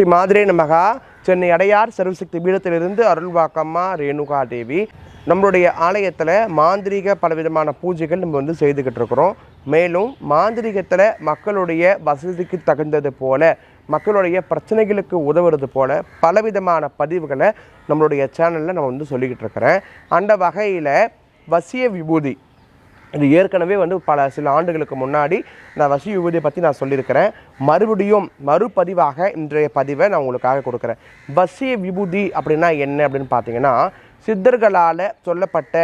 ஸ்ரீ மாதிரே நமகா. சென்னை அடையார் சர்வசக்தி பீடத்திலிருந்து அருள்வாக்கம்மா ரேணுகா தேவி நம்மளுடைய ஆலயத்தில் மாந்திரீக பலவிதமான பூஜைகள் நம்ம வந்து செய்துக்கிட்டு இருக்கிறோம் மேலும் மாந்திரீகத்தில் மக்களுடைய வசதிக்கு தகுந்தது போல மக்களுடைய பிரச்சனைகளுக்கு உதவுறது போல பலவிதமான பதிவுகளை நம்மளுடைய சேனலில் நான் வந்து சொல்லிக்கிட்டு இருக்கிறேன் அந்த வகையில் வசிய விபூதி இது ஏற்கனவே வந்து பல சில ஆண்டுகளுக்கு முன்னாடி நான் வசி விபூதியை பற்றி நான் சொல்லியிருக்கிறேன். மறுபடியும் மறுபதிவாக இன்றைய பதிவை நான் உங்களுக்காக கொடுக்குறேன். வசிய விபூதி அப்படின்னா என்ன அப்படின்னு பார்த்தீங்கன்னா சித்தர்களால் சொல்லப்பட்ட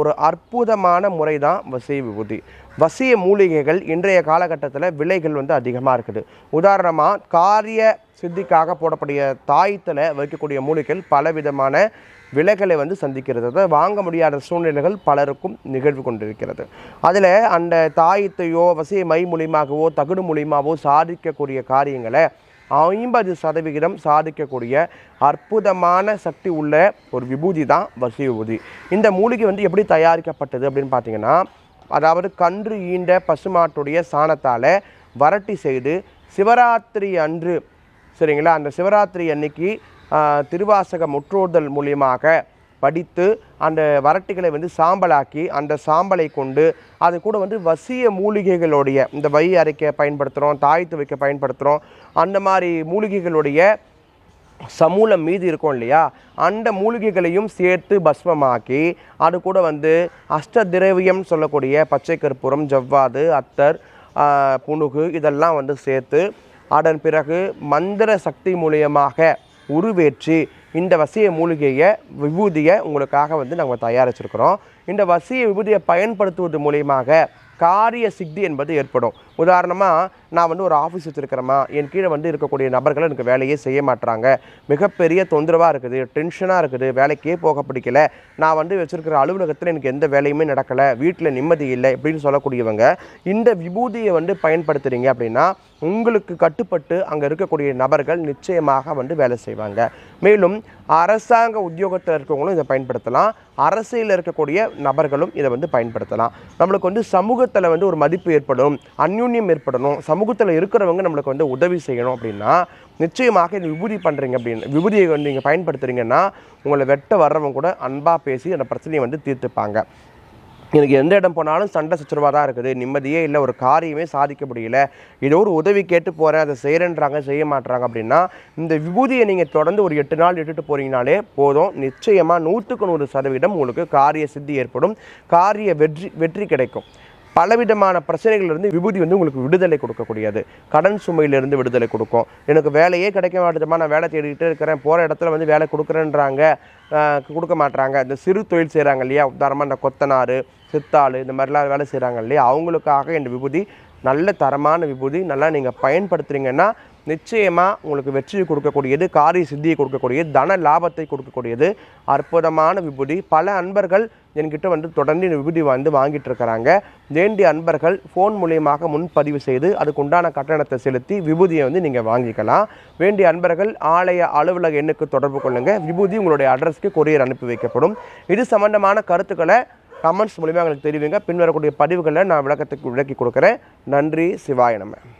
ஒரு அற்புதமான முறை தான் வசிய விபூதி. வசிய மூலிகைகள் இன்றைய காலகட்டத்தில் விலைகள் வந்து அதிகமாக இருக்குது. உதாரணமாக காரிய சித்திக்காக போடக்கூடிய தாயத்தில் வைக்கக்கூடிய மூலிகைகள் பலவிதமான விலைகளை வந்து சந்திக்கிறது. அதாவது வாங்க முடியாத சூழ்நிலைகள் பலருக்கும் நிகழ்வு கொண்டிருக்கிறது. அதில் அந்த தாயத்தையோ வசிய மை மூலியமாகவோ தகுடு மூலியமாகவோ சாதிக்கக்கூடிய காரியங்களை ஐம்பது சதவிகிதம் சாதிக்கக்கூடிய அற்புதமான சக்தி உள்ள ஒரு விபூதி தான் வசி விபூதி. இந்த மூலிகை வந்து எப்படி தயாரிக்கப்பட்டது அப்படின்னு பார்த்தீங்கன்னா அதாவது கன்று ஈண்ட பசுமாட்டுடைய சாணத்தால் வரட்டி செய்து சிவராத்திரி அன்று சரிங்களா? அந்த சிவராத்திரி அன்னைக்கு திருவாசக முற்றோதல் மூலியமாக படித்து அந்த வரட்டிகளை வந்து சாம்பலாக்கி அந்த சாம்பலை கொண்டு அது கூட வந்து வசிய மூலிகைகளுடைய இந்த வை அரைக்க பயன்படுத்துகிறோம் தாய்த்து வைக்க பயன்படுத்துகிறோம் அந்த மாதிரி மூலிகைகளுடைய சமூலம் மீதி இருக்கும் இல்லையா? அந்த மூலிகைகளையும் சேர்த்து பஸ்மமாக்கி அது கூட வந்து அஷ்ட திரவியம் சொல்லக்கூடிய பச்சை கற்பூரம் ஜவ்வாது அத்தர் புணுகு இதெல்லாம் வந்து சேர்த்து அதன் பிறகு மந்திர சக்தி மூலியமாக உருவேற்றி இந்த வசிய மூலிகையை விபூதியை உங்களுக்காக வந்து நாங்கள் தயாரிச்சிருக்கிறோம். இந்த வசிய விபூதியை பயன்படுத்துவது மூலியமாக காரிய சித்தி என்பது ஏற்படும். உதாரணமாக நான் வந்து ஒரு ஆஃபீஸ் வச்சுருக்கிறேம்மா. என் கீழே வந்து இருக்கக்கூடிய நபர்கள் எனக்கு வேலையே செய்ய மாட்டுறாங்க மிகப்பெரிய தொந்தரவாக இருக்குது டென்ஷனாக இருக்குது. வேலைக்கே போக பிடிக்கல. நான் வந்து வச்சுருக்கிற அலுவலகத்தில் எனக்கு எந்த வேலையுமே நடக்கலை. வீட்டில் நிம்மதி இல்லை இப்படின்னு சொல்லக்கூடியவங்க இந்த விபூதியை வந்து பயன்படுத்துகிறீங்க அப்படின்னா உங்களுக்கு கட்டுப்பட்டு அங்கே இருக்கக்கூடிய நபர்கள் நிச்சயமாக வந்து வேலை செய்வாங்க. மேலும் அரசாங்க உத்தியோகத்தில் இருக்கவங்களும் இதை பயன்படுத்தலாம். அரசியலில் இருக்கக்கூடிய நபர்களும் இதை வந்து பயன்படுத்தலாம். நம்மளுக்கு வந்து சமூகத்தில் வந்து ஒரு மதிப்பு ஏற்படும். அந்யூன்யம் ஏற்படணும். சமூகத்தில் இருக்கிறவங்க நம்மளுக்கு வந்து உதவி செய்யணும் அப்படின்னா நிச்சயமாக இந்த விபூதி பண்ணுறீங்க அப்படின்னு விபூதியை வந்து நீங்கள் பயன்படுத்துகிறீங்கன்னா உங்களை வெட்ட வர்றவங்க கூட அன்பாக பேசி அந்த பிரச்சனையை வந்து தீர்த்துப்பாங்க. எனக்கு எந்த இடம் போனாலும் சண்டை சச்சரவாக தான் இருக்குது. நிம்மதியே இல்லை ஒரு காரியமே சாதிக்க முடியல. ஏதோ ஒரு உதவி கேட்டு போகிறேன் அதை செய்கிறேன்றாங்க செய்ய மாட்றாங்க அப்படின்னா இந்த விபூதியை நீங்கள் தொடர்ந்து ஒரு எட்டு நாள் இட்டுட்டு போகிறீங்கனாலே போதும். நிச்சயமாக நூற்றுக்கு நூறு சதவீதம் உங்களுக்கு காரிய சித்தி ஏற்படும். காரிய வெற்றி வெற்றி கிடைக்கும். பலவிதமான பிரச்சனைகளிலிருந்து விபூதி வந்து உங்களுக்கு விடுதலை கொடுக்கக்கூடியது. கடன் சுமையிலிருந்து விடுதலை கொடுக்கும். எனக்கு வேலையே கிடைக்க மாட்டேதுமா நான் வேலை தேடிக்கிட்டே இருக்கிறேன் போகிற இடத்துல வந்து வேலை கொடுக்குறேன்றாங்க கொடுக்க மாட்டுறாங்க இந்த சிறு தொழில் செய்கிறாங்க இல்லையா? உதாரணமாக இந்த கொத்தனார் சித்தாள் இந்த மாதிரிலாம் வேலை செய்கிறாங்க இல்லையா? அவங்களுக்காக இந்த விபூதி நல்ல தரமான விபூதி நல்லா நீங்கள் பயன்படுத்துகிறீங்கன்னா நிச்சயமாக உங்களுக்கு வெற்றியை கொடுக்கக்கூடியது காரிய சித்தியை கொடுக்கக்கூடியது தன லாபத்தை கொடுக்கக்கூடியது அற்புதமான விபூதி. பல அன்பர்கள் என்கிட்ட வந்து தொடர்ந்து இந்த விபூதி வந்து வாங்கிட்டு இருக்கிறாங்க. வேண்டிய அன்பர்கள் ஃபோன் மூலியமாக முன்பதிவு செய்து அதுக்கு உண்டான கட்டணத்தை செலுத்தி விபூதியை வந்து நீங்கள் வாங்கிக்கலாம். வேண்டிய அன்பர்கள் ஆலய அலுவலக எண்ணுக்கு தொடர்பு கொள்ளுங்கள் விபூதி உங்களுடைய அட்ரஸ்க்கு கொரியர் அனுப்பி வைக்கப்படும். இது சம்பந்தமான கருத்துக்களை கமெண்ட்ஸ் மூலிமா எங்களுக்கு தெரிவிங்க. பின்வரக்கூடிய பதிவுகளை நான் விளக்கத்துக்கு விளக்கி கொடுக்குறேன். நன்றி. சிவாய நம்ம